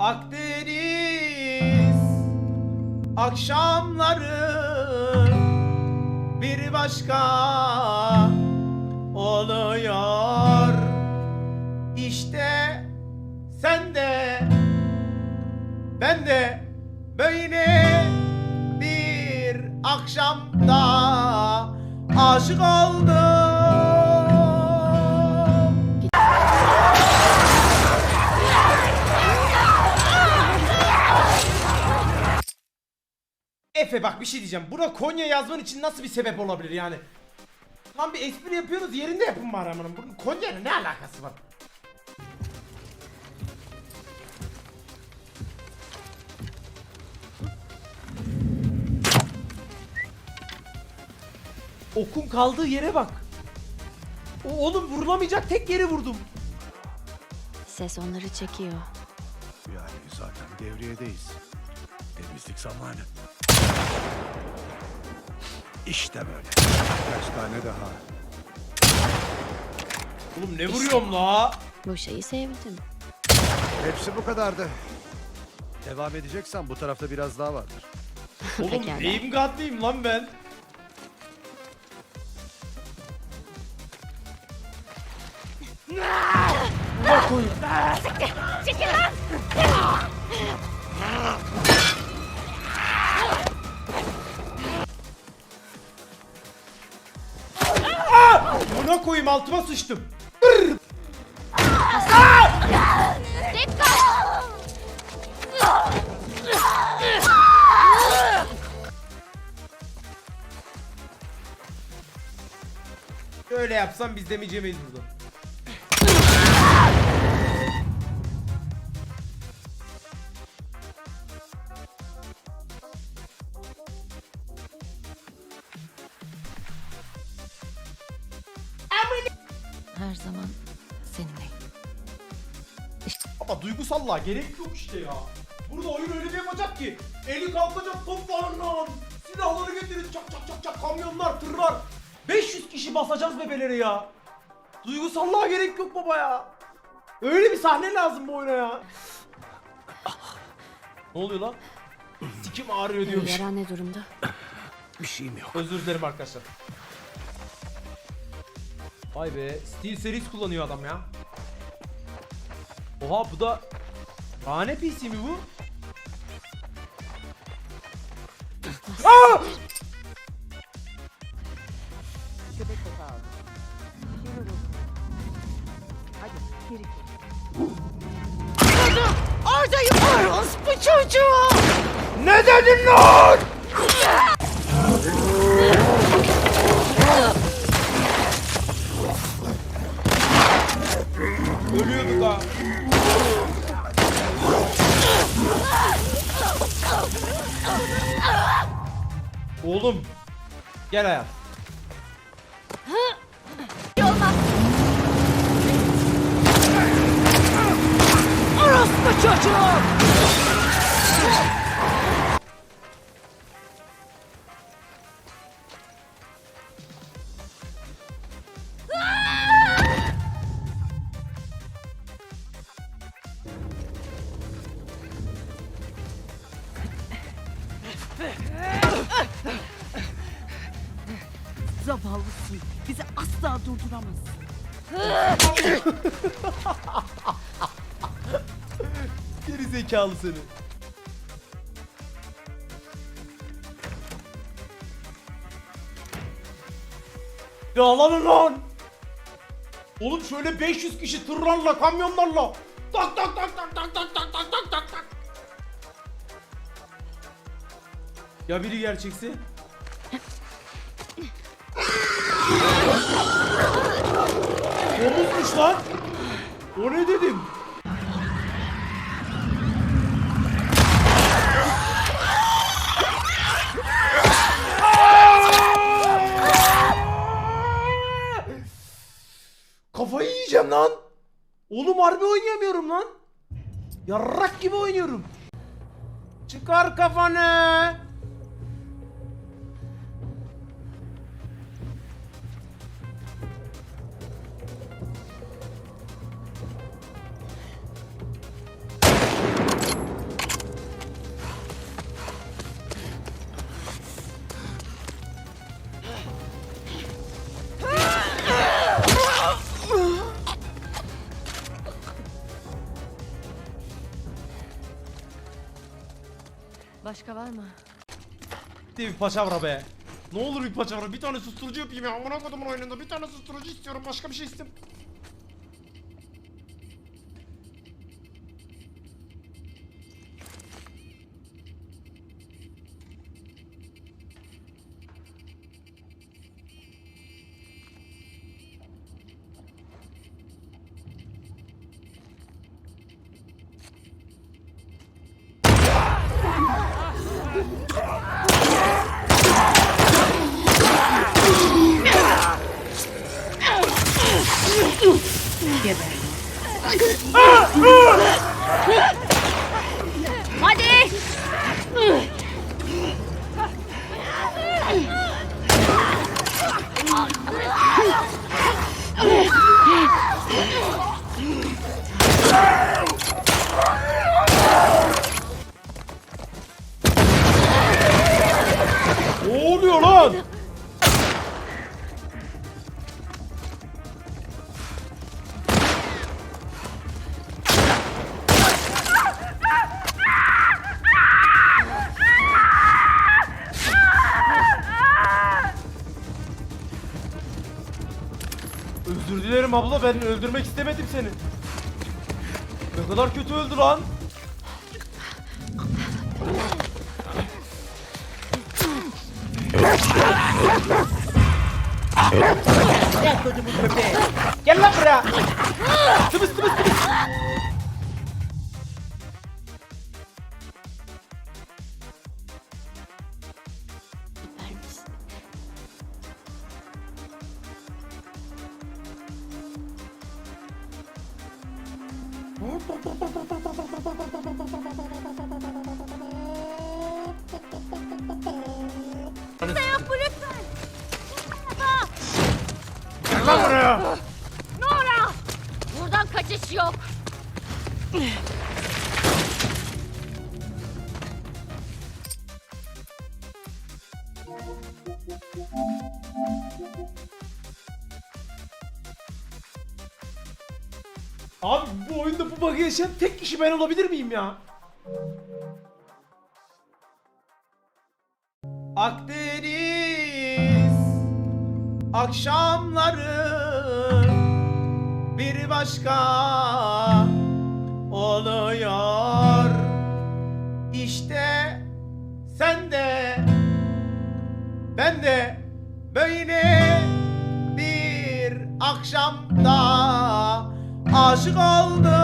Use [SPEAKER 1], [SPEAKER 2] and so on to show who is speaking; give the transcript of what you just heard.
[SPEAKER 1] Akdeniz akşamları bir başka oluyor. İşte sen de ben de böyle bir akşamda aşık oldum. Efe bak bir şey diyeceğim. Buna Konya yazman için nasıl bir sebep olabilir yani? Tam bir espri yapıyoruz yerinde yapın bari amanın. Bunun Konya'yla ne alakası var? Okun kaldığı yere bak. O oğlum vurulamayacak tek yeri vurdum.
[SPEAKER 2] Ses onları çekiyor.
[SPEAKER 3] Yani zaten devriyedeyiz. Temizlik zamanı. İşte böyle. Kaç tane daha.
[SPEAKER 1] Oğlum ne vuruyorum la?
[SPEAKER 2] Bu şeyi sevdim.
[SPEAKER 3] Hepsi bu kadardı. Devam edeceksen bu tarafta biraz daha vardır.
[SPEAKER 1] Oğlum
[SPEAKER 2] Pekala.
[SPEAKER 1] aim god'lıyım lan ben. Aa! Buna koyayım altıma sıçtım. Öyle yapsam biz demeyeceğiz burada.
[SPEAKER 2] Her zaman seninle.
[SPEAKER 1] Ama duygusallığa gerek yok işte ya. Burada oyun öyle bir yapacak ki. Eli kalkacak toplarla. Silahları getirin çak çak çak çak kamyonlar tırlar. 500 kişi basacağız bebeleri ya. Duygusallığa gerek yok baba ya. Öyle bir sahne lazım bu oyuna ya. Ne oluyor lan? Sikim ağrıyor diyormuş.
[SPEAKER 2] Yara ne durumda?
[SPEAKER 3] Bir şeyim yok.
[SPEAKER 1] Özür dilerim arkadaşlar. Vay be. Steel Series kullanıyor adam ya. Oha bu da... Bahane PC mi bu? Aa!
[SPEAKER 2] Oradayım orospu çocuğu!
[SPEAKER 1] Ne dedin lan? Oğlum. Gel hayat.
[SPEAKER 2] Orospu çocuğu!
[SPEAKER 4] Zavallısın. Bizi asla durduramazsın.
[SPEAKER 1] Geri zekalı seni. Ya lan lan! Oğlum şöyle 500 kişi tırlarla, kamyonlarla tak tak tak tak tak tak tak tak tak tak. Ya biri gerçekse? Domuzmuş lan. O ne dedim? Kafayı yiyeceğim lan. Oğlum harbi oynayamıyorum lan. Yarrak gibi oynuyorum. Çıkar kafanı.
[SPEAKER 2] Başka var mı?
[SPEAKER 1] Diye bir paçavra be. Ne olur bir paçavra. Bir tane susturucu yapayım ya. Amına kodumun oyununda bir tane susturucu istiyorum. Başka bir şey istem.
[SPEAKER 2] Hadi!
[SPEAKER 1] Ne oluyor lan? Dilerim abla ben öldürmek istemedim seni. Ne kadar kötü öldü lan. Gel çocuğumun köpeği. Gel lan buraya. Tıbıs tıbıs tıbıs.
[SPEAKER 2] Ha ha ha.
[SPEAKER 1] Abi bu oyunda bu bug'ı yaşayan tek kişi ben olabilir miyim ya? Akdeniz akşamları bir başka oluyor. İşte sen de ben de böyle bir akşamda aşık oldum.